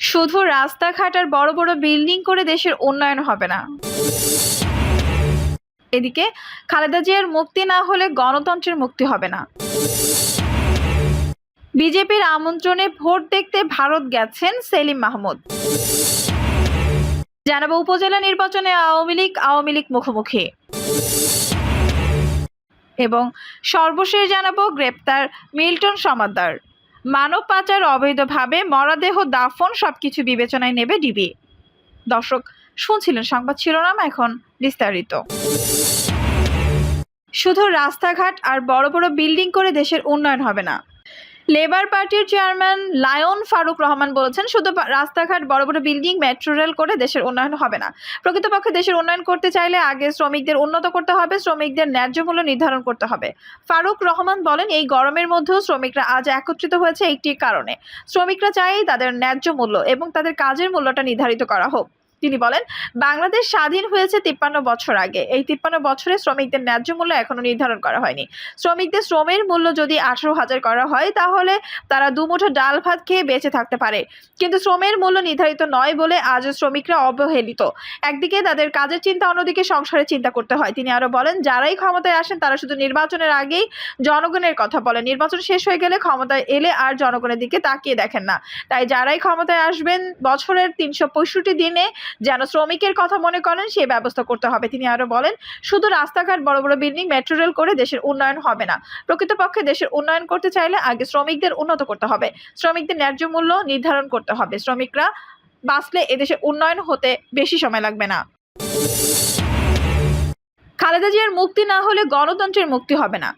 শুধু রাস্তাঘাট আর বড় বড় বিল্ডিং করে দেশের উন্নয়ন হবে না। এদিকে খালেদা জিয়ার মুক্তি না হলে গণতন্ত্রের মুক্তি হবে না। বিজেপির আমন্ত্রণে ভোট দেখতে ভারত গেছেন সেলিম মাহমুদ। জানাব উপজেলা নির্বাচনে আওয়ামী লীগ আওয়ামী লীগ মুখোমুখি। এবং সর্বশেষ জানাব গ্রেপ্তার মিল্টন সমাদ্দার। মানব পাচার অবৈধভাবে, মরদেহ, দাফন সবকিছু বিবেচনায় নেবে ডিবি। দর্শক, শুনছিলেন সংবাদ শিরোনাম, এখন বিস্তারিত। শুধু রাস্তাঘাট আর বড় বড় বিল্ডিং করে দেশের উন্নয়ন হবে না। লেবার পার্টির চেয়ারম্যান লায়ন ফারুক রহমান বলেছেন, শুধু রাস্তাঘাট, বড় বড় বিল্ডিং মেট্রো রেল করে দেশের উন্নয়ন হবে না। প্রকৃতপক্ষে দেশের উন্নয়ন করতে চাইলে আগে শ্রমিকদের উন্নত করতে হবে, শ্রমিকদের ন্যায্য মূল্য নির্ধারণ করতে হবে। ফারুক রহমান বলেন, এই গরমের মধ্যেও শ্রমিকরা আজ একত্রিত হয়েছে একটি কারণে। শ্রমিকরা চায় তাদের ন্যায্য মূল্য এবং তাদের কাজের মূল্যটা নির্ধারিত করা হোক। তিনি বলেন, বাংলাদেশ স্বাধীন হয়েছে তিপ্পান্ন বছর আগে। এই তিপ্পান্ন বছরে শ্রমিকদের ন্যায্য মূল্য এখনও নির্ধারণ করা হয়নি। শ্রমিকদের শ্রমের মূল্য যদি আঠারো হাজার করা হয়, তাহলে তারা দুমুঠো ডাল ভাত খেয়ে বেঁচে থাকতে পারে। কিন্তু শ্রমের মূল্য নির্ধারিত নয় বলে আজ শ্রমিকরা অবহেলিত। একদিকে তাদের কাজের চিন্তা, অন্যদিকে সংসারের চিন্তা করতে হয়। তিনি আরও বলেন, যারাই ক্ষমতায় আসেন, তারা শুধু নির্বাচনের আগেই জনগণের কথা বলেন। নির্বাচন শেষ হয়ে গেলে ক্ষমতায় এলে আর জনগণের দিকে তাকিয়ে দেখেন না। তাই যারাই ক্ষমতায় আসবেন, বছরের তিনশো পঁয়ষট্টি দিনে যেন শ্রমিকের কথা মনে করেন, সে ব্যবস্থা করতে হবে। তিনি আরও বলেন, শুধু রাস্তাঘাট, বড় বড় বিল্ডিং, মেট্রো রেল করে দেশের উন্নয়ন হবে না। প্রকৃতপক্ষে দেশের উন্নয়ন করতে চাইলে আগে শ্রমিকদের উন্নত করতে হবে। শ্রমিকদের ন্যায্য মূল্য নির্ধারণ করতে হবে। শ্রমিকরা বাঁচলে এদেশে উন্নয়ন হতে বেশি সময় লাগবে না। খালেদা জিয়ার মুক্তি না হলে গণতন্ত্রের মুক্তি হবে না।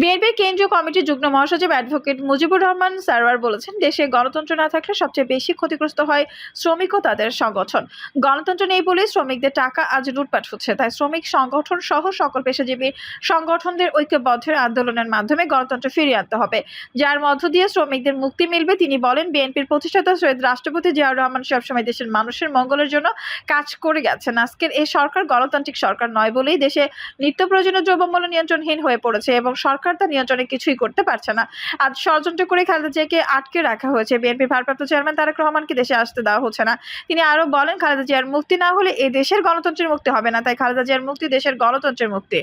বিএনপির কেন্দ্রীয় কমিটির যুগ্ম মহাসচিব অ্যাডভোকেট মুজিবুর রহমান সারওয়ার বলেছেন, দেশে গণতন্ত্র না থাকলে সবচেয়ে বেশি ক্ষতিগ্রস্ত হয় শ্রমিক ও তাদের সংগঠন। গণতন্ত্র নেই বলে শ্রমিকদের টাকা আজ লুটপাট হচ্ছে, তাই শ্রমিক সংগঠন সহ সকল পেশাজীবী সংগঠনদের ঐক্যবদ্ধের আন্দোলনের মাধ্যমে গণতন্ত্র ফিরিয়ে আনতে হবে। যার মধ্য দিয়ে শ্রমিকদের মুক্তি মিলবে, তিনি বলেন, বিএনপির প্রতিষ্ঠাতা সৈয়দ রাষ্ট্রপতি জিয়াউর রহমান সবসময় দেশের মানুষের মঙ্গলের জন্য কাজ করে গেছেন। আজকের এই সরকার গণতান্ত্রিক সরকার নয় বলেই দেশে নিত্য প্রয়োজনীয় দ্রব্যমূল্য নিয়ন্ত্রণহীন হয়ে পড়েছে এবং সরকার তা নিয়ন্ত্রণে কিছুই করতে পারছে না। আজ ষড়যন্ত্র করে খালেদা জিয়াকে আটকে রাখা হয়েছে। বিএনপি ভারপ্রাপ্ত চেয়ারম্যান তারেক রহমানকে দেশে আসতে দেওয়া হচ্ছে না। তিনি আরও বলেন, খালেদা জিয়ার মুক্তি না হলে এ দেশের গণতন্ত্রের মুক্তি হবে না। তাই খালেদা জিয়ার মুক্তি দেশের গণতন্ত্রের মুক্তি।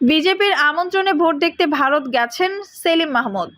বিজেপির আমন্ত্রণে ভোট দেখতে ভারত গেছেন সেলিম মাহমুদ।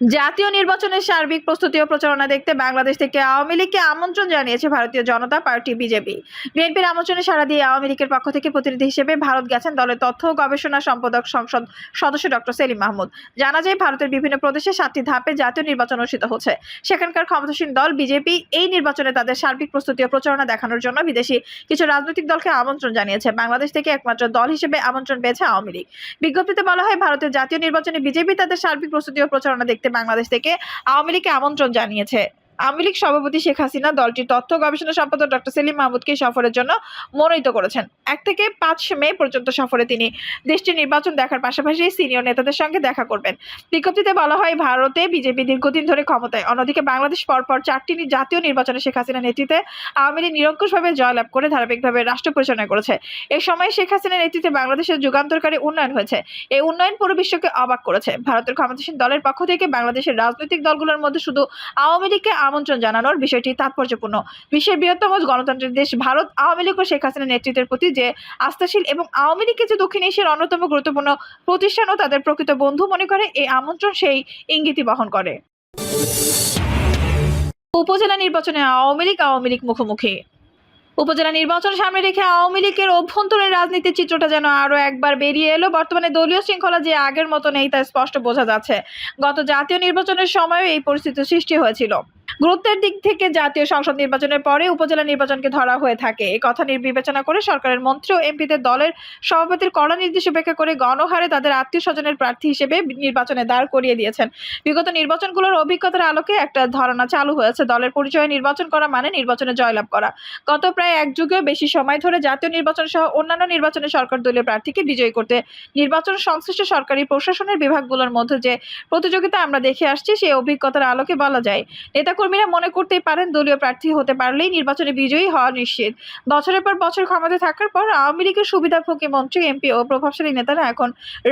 জাতীয় নির্বাচনের সার্বিক প্রস্তুতি ও প্রচারণা দেখতে বাংলাদেশ থেকে আওয়ামী লীগকে আমন্ত্রণ জানিয়েছে ভারতীয় জনতা পার্টি বিজেপি। বিএনপির আমন্ত্রণে সাড়া দিয়ে আওয়ামী লীগের পক্ষ থেকে প্রতিনিধি হিসেবে ভারত গেছেন দলের তথ্য ও গবেষণা সম্পাদক সংসদ সদস্য ডক্টর সেলিম মাহমুদ। জানা যায়, ভারতের বিভিন্ন প্রদেশে সাতটি ধাপে জাতীয় নির্বাচন অনুষ্ঠিত হচ্ছে। সেখানকার ক্ষমতাসীন দল বিজেপি এই নির্বাচনে তাদের সার্বিক প্রস্তুতি ও প্রচারণা দেখানোর জন্য বিদেশি কিছু রাজনৈতিক দলকে আমন্ত্রণ জানিয়েছে। বাংলাদেশ থেকে একমাত্র দল হিসেবে আমন্ত্রণ পেয়েছে আওয়ামী লীগ। বিজ্ঞপ্তিতে বলা হয় ভারতের জাতীয় নির্বাচনে বিজেপি তাদের সার্বিক প্রস্তুতি ও প্রচারণা দেখতে বাংলাদেশ থেকে আওয়ামী লীগকে আমন্ত্রণ জানিয়েছে। আওয়ামী লীগ সভাপতি শেখ হাসিনা দলটির তথ্য গবেষণা সম্পাদক ডক্টর সেলিম মাহমুদকে সফরের জন্য মনোনীত করেছেন। এক থেকে পাঁচ মে পর্যন্ত সফরে তিনি দেশটির নির্বাচন দেখার পাশাপাশি সিনিয়র নেতাদের সঙ্গে দেখা করবেন। বিজ্ঞপ্তিতে বলা হয়, ভারতে বিজেপি দীর্ঘদিন ধরে ক্ষমতায়, অন্যদিকে বাংলাদেশ পরপর চারটি জাতীয় নির্বাচনে শেখ হাসিনার নেতৃত্বে আওয়ামী লীগ নিরঙ্কুশভাবে জয়লাভ করে ধারাবাহিকভাবে রাষ্ট্র পরিচালনা করেছে। এই সময় শেখ হাসিনার নেতৃত্বে বাংলাদেশের যুগান্তরকারী উন্নয়ন হয়েছে। এই উন্নয়ন পুরো বিশ্বকে অবাক করেছে। ভারতের ক্ষমতাসীন দলের পক্ষ থেকে বাংলাদেশের রাজনৈতিক দলগুলোর মধ্যে শুধু আওয়ামী লীগকে আমন্ত্রণ জানানোর বিষয়টি তাৎপর্যপূর্ণ। বিশ্বের বৃহত্তম গণতন্ত্রের দেশ ভারত, আওয়ামী লীগ ও শেখ হাসিনার নেতৃত্বের প্রতি যে আস্থাশীল এবং আওয়ামী লীগকে যে দক্ষিণ এশিয়ার অন্যতম গুরুত্বপূর্ণ প্রতিষ্ঠান ও তাদের প্রকৃত বন্ধু মনে করে, এই আমন্ত্রণ সেই ইঙ্গিতই বহন করে। উপজেলা নির্বাচনে আওয়ামী লীগ আওয়ামী লীগ মুখোমুখি। উপজেলা নির্বাচন সামনে রেখে আওয়ামী লীগের অভ্যন্তরীণ রাজনীতির চিত্রটা যেন আরও একবার বেরিয়ে এলো। বর্তমানে দলীয় শৃঙ্খলা যে আগের মতো নেই তা স্পষ্ট বোঝা যাচ্ছে। গত জাতীয় নির্বাচনের সময়ও এই পরিস্থিতির সৃষ্টি হয়েছিল। গুরুত্বের দিক থেকে জাতীয় সংসদ নির্বাচনের পরে উপজেলা নির্বাচনকে ধরা হয়ে থাকে। এই কথা নির- বিবেচনা করে সরকারের মন্ত্রী ও এমপিদের দলের সভাপতির কড়া নির্দেশ উপেক্ষা করে গণহারে তাদের আত্মীয় স্বজনের প্রার্থী হিসেবে নির্বাচনে দাঁড় করিয়ে দিয়েছেন। বিগত নির্বাচনগুলোর অভিজ্ঞতার আলোকে একটা ধারণা চালু হয়েছে। দলের পরিচয়ে নির্বাচন করা মানে নির্বাচনে জয়লাভ করা। গত প্রায় এক যুগেও বেশি সময় ধরে জাতীয় নির্বাচন সহ অন্যান্য নির্বাচনে সরকার দলীয় প্রার্থীকে বিজয়ী করতে নির্বাচন সংশ্লিষ্ট সরকারি প্রশাসনের বিভাগগুলোর মধ্যে যে প্রতিযোগিতা আমরা দেখে আসছি, সেই অভিজ্ঞতার আলোকে বলা যায়। নেতাকর্মী নেতাকর্মীরা মনে করতেই পারেন দলীয় প্রার্থী হতে পারলেই নির্বাচনে বিজয়ী হওয়া নিশ্চিত। বছরের পর বছর ক্ষমতায় থাকার পর আওয়ামী লীগের সুবিধাভোগী মন্ত্রী, এমপি ও প্রভাবশালী নেতারা এখন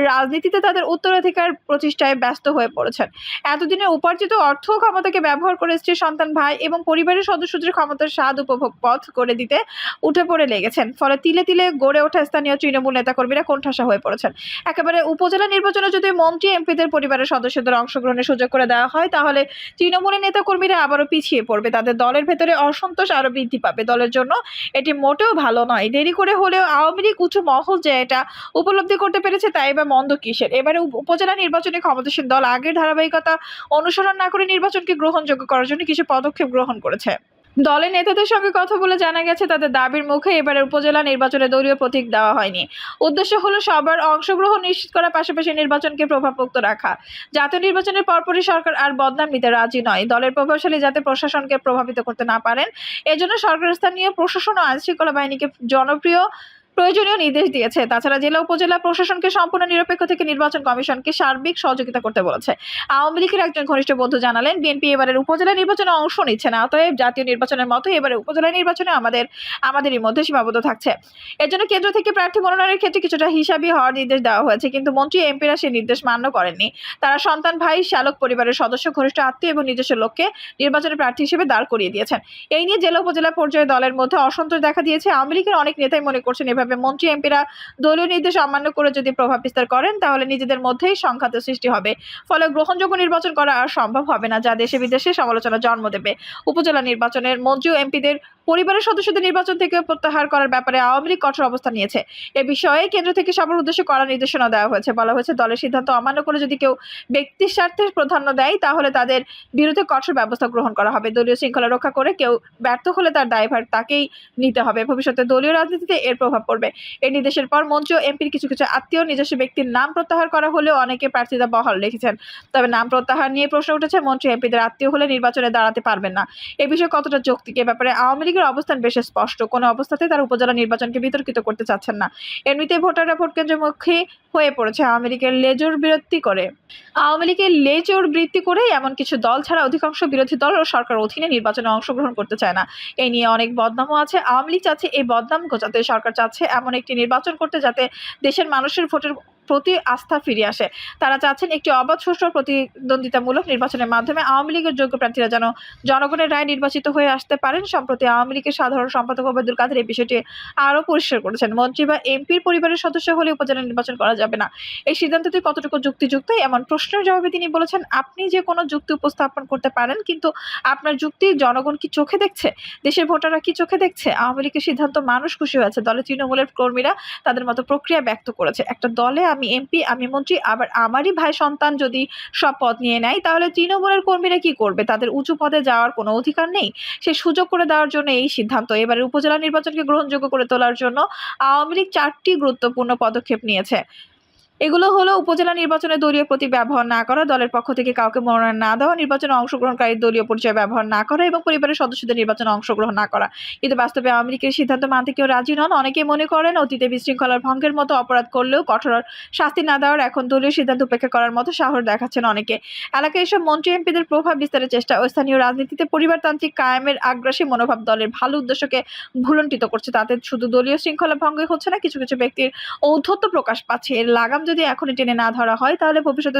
রাজনীতিতে তাদের উত্তরাধিকার প্রতিষ্ঠায় ব্যস্ত হয়ে পড়েছেন। এতদিনে উপার্জিত অর্থ ক্ষমতাকে ব্যবহার করে স্ত্রী, সন্তান, ভাই এবং পরিবারের সদস্যদের ক্ষমতার স্বাদ উপভোগ পথ করে দিতে উঠে পড়ে লেগেছেন। ফলে তিলে তিলে গড়ে ওঠা স্থানীয় তৃণমূল নেতাকর্মীরা কোণঠাসা হয়ে পড়েছেন। একেবারে উপজেলা নির্বাচনে যদি মন্ত্রী, এমপিদের পরিবারের সদস্যদের অংশগ্রহণের সুযোগ করে দেওয়া হয়, তাহলে তৃণমূলের নেতাকর্মীরা আবারও পিছিয়ে পড়বে। তাদের দলের ভেতরে অসন্তোষ আরও বৃদ্ধি পাবে। দলের জন্য এটি মোটেও ভালো নয়। দেরি করে হলেও আওয়ামী লীগ উঁচু মহল যে এটা উপলব্ধি করতে পেরেছে তাই বা মন্দ কিসের? এবারে উপজেলা নির্বাচনে ক্ষমতাসীন দল আগের ধারাবাহিকতা অনুসরণ না করে নির্বাচনকে গ্রহণযোগ্য করার জন্য কিছু পদক্ষেপ গ্রহণ করেছে। দলের নেতাদের সঙ্গে কথা বলে জানা গেছে, তাদের দাবির মুখে এবারে উপজেলা নির্বাচনে দলীয় প্রতীক দেওয়া হয়নি। উদ্দেশ্য হলো সবার অংশগ্রহণ নিশ্চিত করার পাশাপাশি নির্বাচনকে প্রভাবমুক্ত রাখা। জাতীয় নির্বাচনের পরপরই সরকার আর বদনাম নিতে রাজি নয়। দলের প্রভাবশালী যাতে প্রশাসনকে প্রভাবিত করতে না পারেন, এজন্য সরকার স্থানীয় প্রশাসন ও আইনশৃঙ্খলা বাহিনীকে জনপ্রিয় প্রয়োজনীয় নির্দেশ দিয়েছে। তাছাড়া জেলা উপজেলা প্রশাসনকে সম্পূর্ণ নিরপেক্ষ থেকে নির্বাচন কমিশনকে সার্বিক সহযোগিতা করতে বলেছে। আওয়ামী লীগের একজন ঘনিষ্ঠ বন্ধু জানালেন, বিএনপি এবারের উপজেলা নির্বাচনে অংশ নিচ্ছে না, অতএব জাতীয় নির্বাচনের মতো এবারে উপজেলা নির্বাচনে আমাদের, আমাদেরই মধ্যে সীমাবদ্ধ থাকছে। এর জন্য কেন্দ্র থেকে প্রার্থী মনোনয়নের ক্ষেত্রে কিছুটা হিসাবি হওয়ার নির্দেশ দেওয়া হয়েছে, কিন্তু মন্ত্রী এমপিরা সেই নির্দেশ মান্য করেননি। তারা সন্তান, ভাই, শ্যালক পরিবারের সদস্য, ঘনিষ্ঠ আত্মীয় এবং নিজস্ব লোককে নির্বাচনের প্রার্থী হিসেবে দাঁড় করিয়ে দিয়েছেন। এই নিয়ে জেলা উপজেলা পর্যায়ে দলের মধ্যে অসন্তোষ দেখা দিয়েছে। আওয়ামী লীগের অনেক নেতাই মনে করছেন এভাবে মন্ত্রী এমপিরা দলীয় নির্দেশ অমান্য করে যদি প্রভাব বিস্তার করেন, তাহলে নিজেদের মধ্যেই সংঘাত সৃষ্টি হবে। ফলে গ্রহণযোগ্য নির্বাচন করা আর সম্ভব হবে না, যা দেশে বিদেশে সমালোচনা জন্ম দেবে। উপজেলা নির্বাচনের মন্ত্রী ও এমপিদের পরিবারের সদস্যদের নির্বাচন থেকে প্রত্যাহার করার ব্যাপারে আওয়ামী লীগ কঠোর অবস্থান নিয়েছে। এ বিষয়ে কেন্দ্র থেকে সবার উদ্দেশ্যে কড়া নির্দেশনা দেওয়া হয়েছে। বলা হয়েছে, দলের সিদ্ধান্ত অমান্য করে যদি কেউ ব্যক্তির স্বার্থের প্রাধান্য দেয়, তাহলে তাদের বিরুদ্ধে কঠোর ব্যবস্থা গ্রহণ করা হবে। দলীয় শৃঙ্খলা রক্ষা করে কেউ ব্যর্থ হলে তার দায়ভার তাকেই নিতে হবে। ভবিষ্যতে দলীয় রাজনীতিতে এর প্রভাব পড়বে। এই নির্দেশের পর মঞ্চ, এমপির কিছু কিছু আত্মীয় নিজস্ব ব্যক্তির নাম প্রত্যাহার করা হলেও অনেকে প্রার্থীতা বহাল রেখেছেন। তবে নাম প্রত্যাহার নিয়ে প্রশ্ন উঠেছে মন্ত্রী এমপিদের আত্মীয় হলে নির্বাচনে দাঁড়াতে পারবেন না। এ বিষয়ে কতটা যৌক্তিক এ ব্যাপারে আওয়ামী লীগের অবস্থান বেশ স্পষ্ট। কোনো অবস্থাতে তারা উপজেলা নির্বাচনকে বিতর্কিত করতে চাচ্ছেন না। এমনিতেই ভোটাররা ভোট কেন্দ্রের মুখে হয়ে পড়েছে। আওয়ামী লীগের লেজর বিরতি করে। আওয়ামী লীগের লেজর বৃত্তি করে এমন কিছু দল ছাড়া অধিকাংশ বিরোধী দল ও সরকার অধীনে নির্বাচনে অংশগ্রহণ করতে চায় না। এই নিয়ে অনেক বদনামও আছে। আওয়ামী লীগ চাচ্ছে এই বদনাম গোচাতে সরকার চাচ্ছে এমন একটি নির্বাচন করতে যাতে দেশের মানুষের ভোটের প্রতি আস্থা ফিরে আসে। তারা চাচ্ছেন একটি অবাধ, সুষ্ঠু প্রতিদ্বন্দ্বিতামূলক নির্বাচনের মাধ্যমে আওয়ামী লীগের যোগ্য প্রার্থীরা যেন জনগণের রায় নির্বাচিত হয়ে আসতে পারেন। সম্প্রতি আওয়ামী লীগের সাধারণ সম্পাদক ওবায়দুল কাদের এই বিষয়টি আরও পরিষ্কার করেছেন। মন্ত্রী বা এমপির পরিবারের সদস্য হলে উপজেলা নির্বাচন করা যাবে না। এই সিদ্ধান্তটি কতটুকু যুক্তিযুক্ত? এমন প্রশ্নের জবাবে তিনি বলেছেন, আপনি যে কোনো যুক্তি উপস্থাপন করতে পারেন, কিন্তু আপনার যুক্তি জনগণ কি চোখে দেখছে? দেশের ভোটাররা কি চোখে দেখছে? আওয়ামী লীগের সিদ্ধান্ত মানুষ খুশি হয়েছে। দলে তৃণমূলের কর্মীরা তাদের মতো প্রক্রিয়া ব্যক্ত করেছে। একটা দলে আমি এমপি আমি মন্ত্রী, আবার আমারই ভাই সন্তান যদি সব পদ নিয়ে নেয়, তাহলে তৃণমূলের কর্মীরা কি করবে? তাদের উঁচু পদে যাওয়ার কোনো অধিকার নেই? সে সুযোগ করে দেওয়ার জন্য এই সিদ্ধান্ত। এবারে উপজেলা নির্বাচনকে গ্রহণযোগ্য করে তোলার জন্য আওয়ামী লীগ চারটি গুরুত্বপূর্ণ পদক্ষেপ নিয়েছে। এগুলো হলো উপজেলা নির্বাচনে দলীয় প্রতীক ব্যবহার না করা, দলের পক্ষ থেকে কাউকে মনোনয়ন না দেওয়া, নির্বাচনে অংশগ্রহণকারী দলীয় পরিচয় ব্যবহার না করা এবং পরিবারের সদস্যদের নির্বাচনে অংশগ্রহণ না করা। কিন্তু বাস্তবে আওয়ামী লীগের সিদ্ধান্ত মানতে কেউ রাজি নন। অনেকে মনে করেন অতীতে বিশৃঙ্খলার ভঙ্গের মতো অপরাধ করলেও কঠোর শাস্তি না দেওয়ার এখন দলীয় সিদ্ধান্ত উপেক্ষা করার মতো সাহস দেখাচ্ছেন অনেকে। এলাকায় এসব মন্ত্রী এমপিদের প্রভাব বিস্তারের চেষ্টা ও স্থানীয় রাজনীতিতে পরিবারতান্ত্রিক কায়েমের আগ্রাসী মনোভাব দলের ভালো উদ্দেশ্যকে ভুলণ্ঠিত করছে। তাতে শুধু দলীয় শৃঙ্খলা ভঙ্গ হচ্ছে না, কিছু কিছু ব্যক্তির ঔদ্ধত্য প্রকাশ পাচ্ছে। এর লাগাম যদি এখনই টেনে না ধরা হয়, তাহলে ভবিষ্যতে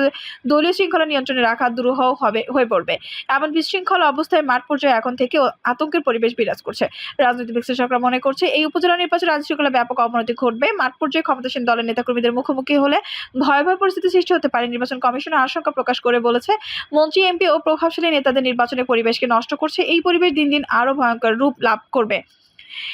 দলীয় শৃঙ্খলা নিয়ন্ত্রণে রাখা দুরূহ হবে, হয়ে পড়বে। এমন বিশৃঙ্খল অবস্থায় মাঠ পর্যায়ে এখন থেকে আতঙ্কের পরিবেশ বিরাজ করছে। রাজনৈতিক বিশ্লেষকরা মনে করছে, এই উপজেলা নির্বাচনে আইন শৃঙ্খলা ব্যাপক অবনতি ঘটবে। মাঠ পর্যায়ে ক্ষমতাসীন দলের নেতাকর্মীদের মুখোমুখি হলে ভয়াবহ পরিস্থিতি সৃষ্টি হতে পারে। নির্বাচন কমিশন আশঙ্কা প্রকাশ করে বলেছে, মন্ত্রী, এমপি ও প্রভাবশালী নেতাদের নির্বাচনের পরিবেশকে নষ্ট করছে। এই পরিবেশ দিন দিন আরও ভয়ঙ্কর রূপ লাভ করবে।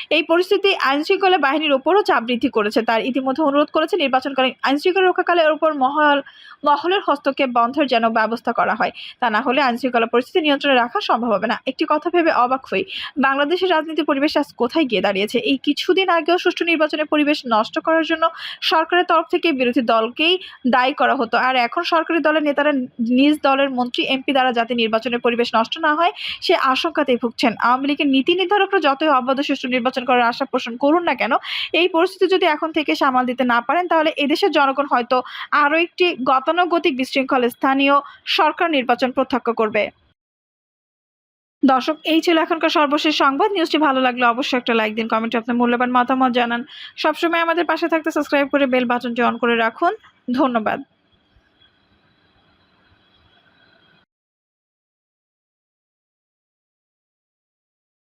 এই পরিস্থিতি আইনশৃঙ্খলা বাহিনীর ওপরও চাপ বৃদ্ধি করেছে। তার ইতিমধ্যে অনুরোধ করেছে নির্বাচনকালীন আইনশৃঙ্খলা রক্ষাকালের ওপর মহল, মহলের হস্তক্ষেপ বন্ধের যেন ব্যবস্থা করা হয়। তা না হলে আইনশৃঙ্খলা পরিস্থিতি নিয়ন্ত্রণে রাখা সম্ভব হবে না। একটি কথা ভেবে অবাক হই। বাংলাদেশের রাজনীতি পরিবেশ আজ কোথায় গিয়ে দাঁড়িয়েছে? এই কিছুদিন আগেও সুষ্ঠু নির্বাচনের পরিবেশ নষ্ট করার জন্য সরকারের তরফ থেকে বিরোধী দলকেই দায়ী করা হতো। আর এখন সরকারি দলের নেতারা নিজ দলের মন্ত্রী, এমপি দ্বারা যাতে নির্বাচনের পরিবেশ নষ্ট না হয়, সে আশঙ্কাতেই ভুগছেন। আওয়ামী লীগের নীতি নির্ধারকরা যতই অবাধ সুষ্ঠু নির্বাচন করার আশা পোষণ করুন না কেন? এই পরিস্থিতি যদি এখন থেকে সামাল দিতে না পারেন, তাহলে এদেশের জনগণ হয়তো আরও একটি গতানুগতিক বিশৃঙ্খল স্থানীয় সরকার নির্বাচন প্রত্যক্ষ করবে। দর্শক, এই ছিল এখনকার সর্বশেষ সংবাদ। নিউজটি ভালো লাগলে অবশ্যই একটা লাইক দিন, কমেন্টে আপনার মূল্যবান মতামত জানান। সবসময় আমাদের পাশে থাকতে সাবস্ক্রাইব করে বেল বাটনটি অন করে রাখুন। ধন্যবাদ।